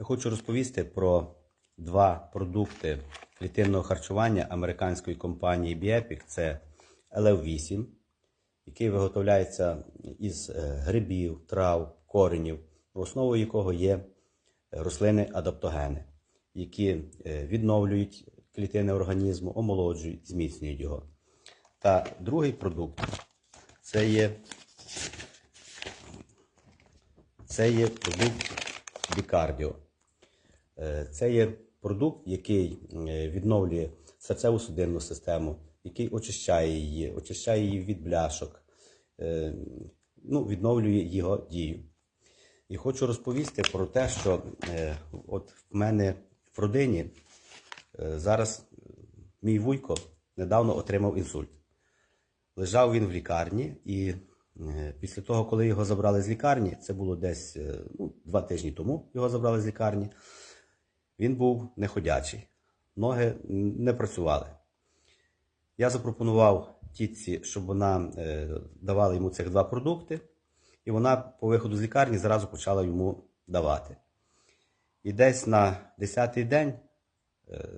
Я хочу розповісти про два продукти клітинного харчування американської компанії Biepic. Це LF8, який виготовляється із е, грибів, трав, коренів, основою якого є рослини-адаптогени, які е, відновлюють клітини організму, омолоджують, зміцнюють його. Та другий продукт це є це є продукт бікардіо. Е, Це є продукт, який е, відновлює серцеву судинну систему, який очищає її, очищає її від бляшок, е, ну, відновлює його дію. І хочу розповісти про те, що от в мене в родині зараз мій вуйко недавно отримав інсульт. Лежав він в лікарні, і після того, коли його забрали з лікарні, це було десь ну, два тижні тому його забрали з лікарні, він був неходячий, ноги не працювали. Я запропонував тітці, щоб вона е, давала йому цих два продукти, і вона по виходу з лікарні зразу почала йому давати. І десь на 10-й день, е,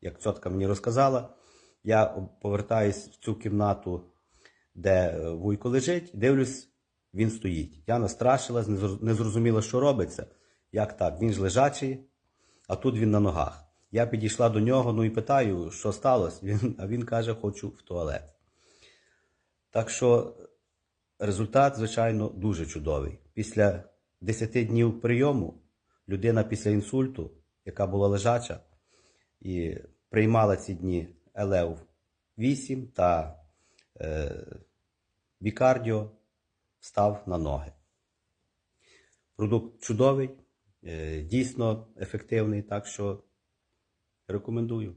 як цьотка мені розказала, я повертаюсь в цю кімнату, де е, вуйко лежить, дивлюсь, він стоїть. Я настрашилась, не зроз- не зрозуміла, що робиться. Як так? Він ж лежачий, а тут він на ногах. Я підійшла до нього, ну і питаю, що сталося. Він, а він каже, хочу в туалет. Так що результат, звичайно, дуже чудовий. Після 10 днів прийому людина після інсульту, яка була лежача, і приймала ці дні ЛЕВ 8 та е, бікардіо, став на ноги. Продукт чудовий, дійсно ефективний, так що рекомендую.